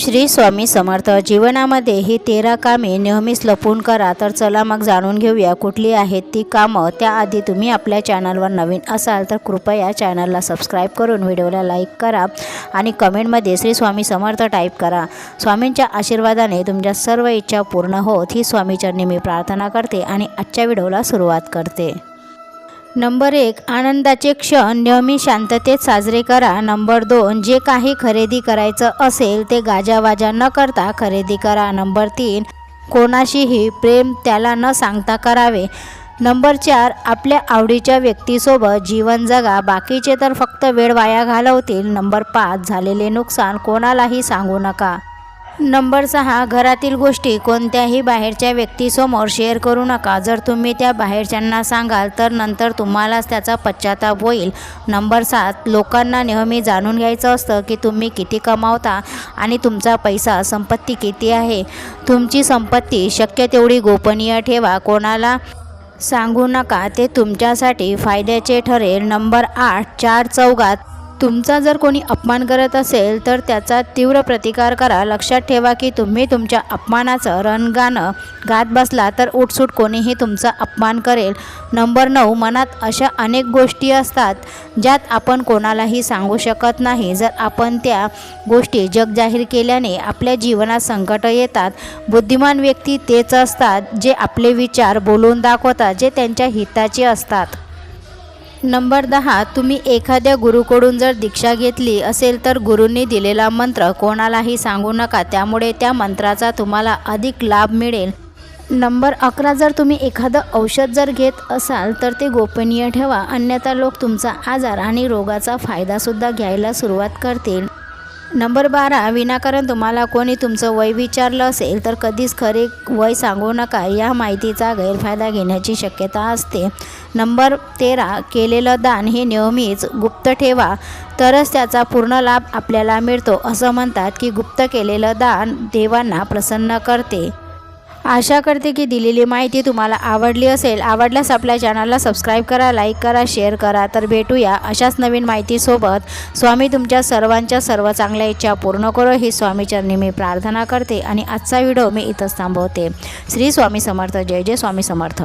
श्री स्वामी समर्थ. जीवनामध्ये ही तेरा कामे नेहमीच लपून करा. तर चला मग जाणून घेऊया कुठली आहेत ती कामं. त्याआधी तुम्ही आपल्या चॅनलवर नवीन असाल तर कृपया चॅनलला सबस्क्राईब करून व्हिडिओला लाईक करा आणि कमेंटमध्ये श्री स्वामी समर्थ टाईप करा. स्वामींच्या आशीर्वादाने तुमच्या सर्व इच्छा पूर्ण होत. ही स्वामीचरणी मी प्रार्थना करते आणि आजच्या व्हिडिओला सुरुवात करते. नंबर एक आनंदाचे क्षण नेहमी शांततेत साजरे करा. नंबर दोन जे काही खरेदी करायचं असेल ते गाजावाजा न करता खरेदी करा. नंबर तीन कोणाशीही प्रेम त्याला न सांगता करावे. नंबर चार आपल्या आवडीच्या व्यक्तीसोबत जीवन जगा. बाकीचे तर फक्त वेळ वाया घालवतील. नंबर पाच झालेले नुकसान कोणालाही सांगू नका. नंबर सहा घरातील गोष्टी कोणत्याही बाहेरच्या व्यक्तीसमोर शेअर करू नका. जर तुम्ही त्या बाहेरच्यांना सांगाल तर नंतर तुम्हालाच त्याचा पश्चाताप होईल. नंबर सात लोकांना नेहमी जाणून घ्यायचं असतं की तुम्ही किती कमावता आणि तुमचा पैसा संपत्ती किती आहे. तुमची संपत्ती शक्य तेवढी गोपनीय ठेवा. कोणाला सांगू नका ते तुमच्यासाठी फायद्याचे ठरेल. नंबर आठ चार चौघात तुमचा जर कोणी अपमान करत असेल तर त्याचा तीव्र प्रतिकार करा. लक्षात ठेवा की तुम्ही तुमच्या अपमानाचं रणगाणं गात बसला तर उठसूट कोणीही तुमचा अपमान करेल. नंबर नऊ मनात अशा अनेक गोष्टी असतात ज्यात आपण कोणालाही सांगू शकत नाही. जर आपण त्या गोष्टी जगजाहीर केल्याने आपल्या जीवनात संकट येतात. बुद्धिमान व्यक्ती तेच असतात जे आपले विचार बोलून दाखवतात जे त्यांच्या हिताचे असतात. नंबर दहा तुम्ही एखाद्या गुरुकडून जर दीक्षा घेतली असेल तर गुरूंनी दिलेला मंत्र कोणालाही सांगू नका. त्यामुळे त्या मंत्राचा तुम्हाला अधिक लाभ मिळेल. नंबर अकरा जर तुम्ही एखादं औषध जर घेत असाल तर ते गोपनीय ठेवा. अन्यथा लोक तुमचा आजार आणि रोगाचा फायदासुद्धा घ्यायला सुरुवात करतील. नंबर बारा विनाकारण तुम्हाला कोणी तुमचं वय विचारलं असेल तर कधीच खरे वय सांगू नका. या माहितीचा गैरफायदा घेण्याची शक्यता असते. नंबर तेरा केलेलं दान हे नेहमीच गुप्त ठेवा. तरच त्याचा पूर्ण लाभ आपल्याला मिळतो. असं म्हणतात की गुप्त केलेलं दान देवांना प्रसन्न करते. आशा करते की दिलेली माहिती तुम्हाला आवडली असेल. आवडल्यास आपल्या चॅनलला सबस्क्राईब करा लाईक करा शेअर करा. तर भेटूया अशाच नवीन माहितीसोबत. स्वामी तुमच्या सर्वांच्या सर्व चांगल्या इच्छा पूर्ण करो ही स्वामीचरणी मी प्रार्थना करते. आणि आजचा व्हिडिओ मी इथंच थांबवते. श्री स्वामी समर्थ. जय जय स्वामी समर्थ.